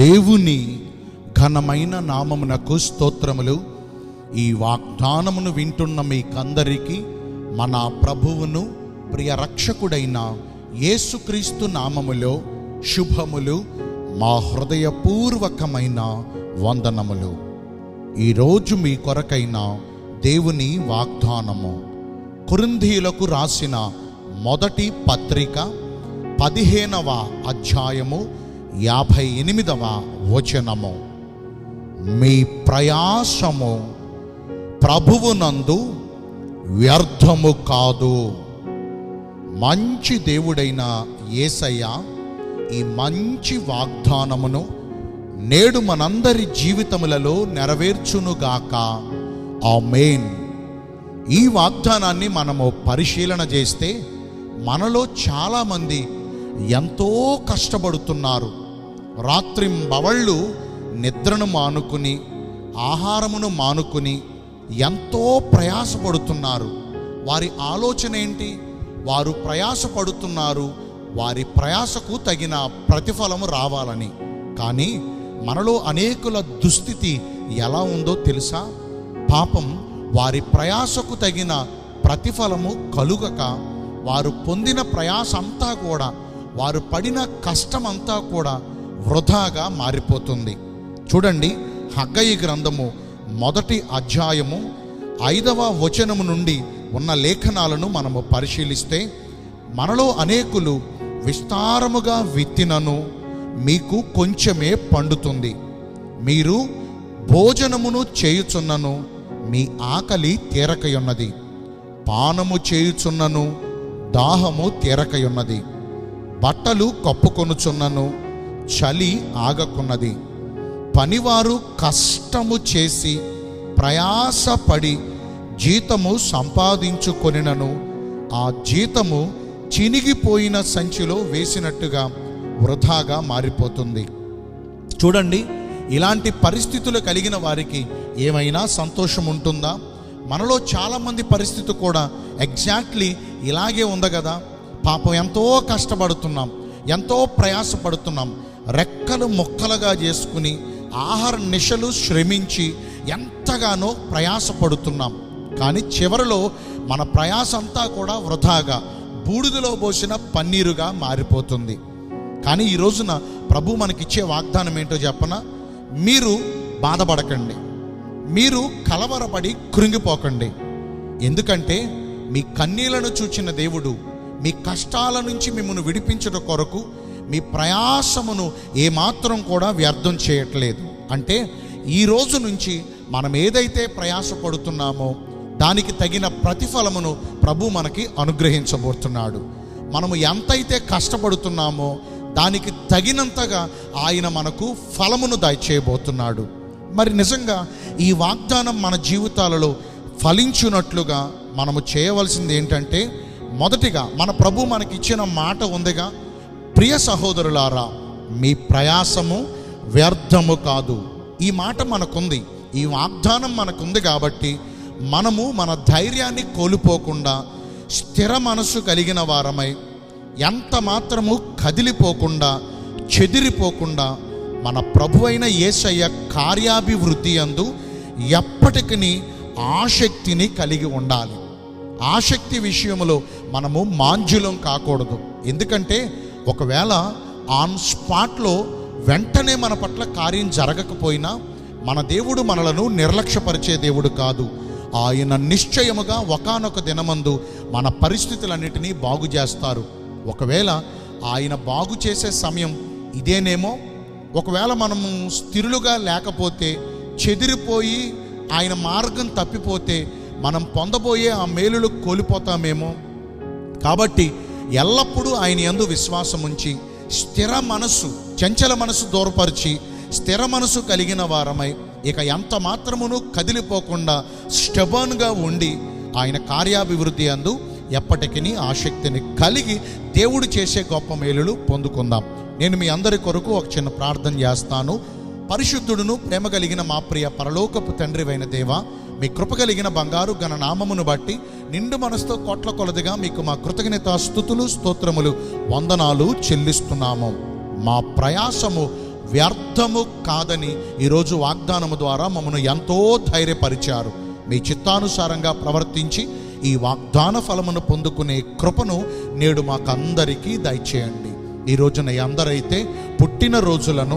దేవుని ఘనమైన నామమునకు స్తోత్రములు. ఈ వాగ్దానమును వింటున్న మీకందరికీ మన ప్రభువును ప్రియ రక్షకుడైన యేసుక్రీస్తు నామములో శుభములు మా హృదయపూర్వకమైన వందనములు. ఈరోజు మీ కొరకైన దేవుని వాగ్దానము. కురుంధీలకు రాసిన మొదటి పత్రిక పదిహేనవ అధ్యాయము యాభై ఎనిమిదవ వచనము. మీ ప్రయాసము ప్రభువునందు వ్యర్థము కాదు. మంచి దేవుడైన యేసయ్య ఈ మంచి వాగ్దానమును నేడు మనందరి జీవితములలో నెరవేర్చునుగాక మెయిన్ ఈ వాగ్దానాన్ని మనము పరిశీలన చేస్తే మనలో చాలామంది ఎంతో కష్టపడుతున్నారు. రాత్రింబవళ్ళు నిద్రను మానుకుని ఆహారమును మానుకుని ఎంతో ప్రయాసపడుతున్నారు. వారి ఆలోచన ఏంటి? వారు ప్రయాసపడుతున్నారు వారి ప్రయాసకు తగిన ప్రతిఫలము రావాలని. కానీ మనలో అనేకుల దుస్థితి ఎలా ఉందో తెలుసా? పాపం వారి ప్రయాసకు తగిన ప్రతిఫలము కలుగక వారు పొందిన ప్రయాస అంతా కూడా వారు పడిన కష్టమంతా కూడా వృధాగా మారిపోతుంది. చూడండి హగ్గయి గ్రంథము మొదటి అధ్యాయము ఐదవ వచనము నుండి ఉన్న లేఖనాలను మనము పరిశీలిస్తే మనలో అనేకులు విస్తారముగా విత్తినను మీకు కొంచెమే పండుతుంది. మీరు భోజనమును చేయుచున్నను మీ ఆకలి తీరకయున్నది. పానము చేయుచున్నను దాహము తీరకయున్నది. బట్టలు కప్పుకొనుచున్నను చలి ఆగకున్నది. పనివారు కష్టము చేసి ప్రయాసపడి జీతము సంపాదించుకొనినను ఆ జీతము చినిగిపోయిన సంచిలో వేసినట్టుగా వృధాగా మారిపోతుంది. చూడండి ఇలాంటి పరిస్థితులు కలిగిన వారికి ఏమైనా సంతోషం ఉంటుందా? మనలో చాలామంది పరిస్థితి కూడా ఎగ్జాక్ట్లీ ఇలాగే ఉంది కదా. పాపం ఎంతో కష్టపడుతున్నాం ఎంతో ప్రయాసపడుతున్నాం. రెక్కలు మొక్కలుగా చేసుకుని ఆహార నిశలు శ్రమించి ఎంతగానో ప్రయాసపడుతున్నాం. కానీ చివరిలో మన ప్రయాస అంతా కూడా వృధాగా బూడిదలో పోసిన పన్నీరుగా మారిపోతుంది. కానీ ఈ రోజున ప్రభు మనకిచ్చే వాగ్దానం ఏంటో చెప్పన? మీరు బాధపడకండి. మీరు కలవరపడి కృంగిపోకండి. ఎందుకంటే మీ కన్నీళ్ళను చూచిన దేవుడు మీ కష్టాల నుంచి మిమ్మల్ని విడిపించట కొరకు మీ ప్రయాసమును ఏమాత్రం కూడా వ్యర్థం చేయట్లేదు. అంటే ఈ రోజు నుంచి మనం ఏదైతే ప్రయాసపడుతున్నామో దానికి తగిన ప్రతిఫలమును ప్రభు మనకి అనుగ్రహించబోతున్నాడు. మనము ఎంతైతే కష్టపడుతున్నామో దానికి తగినంతగా ఆయన మనకు ఫలమును దయచేయబోతున్నాడు. మరి నిజంగా ఈ వాగ్దానం మన జీవితాలలో ఫలించున్నట్లుగా మనము చేయవలసింది ఏంటంటే మొదటిగా మన ప్రభు మనకి ఇచ్చిన మాట ఉందిగా ప్రియ సహోదరులారా మీ ప్రయాసము వ్యర్థము కాదు. ఈ మాట మనకుంది ఈ వాగ్దానం మనకుంది కాబట్టి మనము మన ధైర్యాన్ని కోల్పోకుండా స్థిర మనసు కలిగిన వారమై ఎంత మాత్రము కదిలిపోకుండా చెదిరిపోకుండా మన ప్రభు అయిన యేసయ్య కార్యాభివృద్ధి అందు ఎప్పటికీ ఆసక్తిని కలిగి ఉండాలి. ఆసక్తి విషయంలో మనము మాంజులం కాకూడదు. ఎందుకంటే ఒకవేళ ఆన్ స్పాట్లో వెంటనే మన పట్ల కార్యం జరగకపోయినా మన దేవుడు మనలను నిర్లక్ష్యపరిచే దేవుడు కాదు. ఆయన నిశ్చయముగా ఒకానొక దినమందు మన పరిస్థితులన్నిటినీ బాగు చేస్తారు. ఒకవేళ ఆయన బాగు చేసే సమయం ఇదేనేమో ఒకవేళ మనము స్థిరులుగా లేకపోతే చెదిరిపోయి ఆయన మార్గం తప్పిపోతే మనం పొందబోయే ఆ మేలులు కోల్పోతామేమో. కాబట్టి ఎల్లప్పుడూ ఆయన యందు విశ్వాసం ఉంచి స్థిర మనస్సు చంచల మనసు దూరపరిచి స్థిర మనసు కలిగిన వారమై ఇక ఎంత మాత్రమును కదిలిపోకుండా స్టెబర్న్గా ఉండి ఆయన కార్యాభివృద్ధి అందు ఎప్పటికీ ఆసక్తిని కలిగి దేవుడు చేసే గొప్ప మేలులు పొందుకుందాం. నేను మీ అందరి కొరకు ఒక చిన్న ప్రార్థన చేస్తాను. పరిశుద్ధుడును ప్రేమ కలిగిన మా ప్రియ పరలోకపు తండ్రివైన దేవ మీ కృప కలిగిన బంగారు ఘన నామమును బట్టి నిండు మనసుతో కోట్ల కొలదిగా మీకు మా కృతజ్ఞత స్థుతులు స్తోత్రములు వందనాలు చెల్లిస్తున్నాము. మా ప్రయాసము వ్యర్థము కాదని ఈరోజు వాగ్దానము ద్వారా మమ్మను ఎంతో ధైర్యపరిచారు. మీ చిత్తానుసారంగా ప్రవర్తించి ఈ వాగ్దాన ఫలమును పొందుకునే కృపను నేడు మాకందరికీ దయచేయండి. ఈ రోజున అందరైతే పుట్టిన రోజులను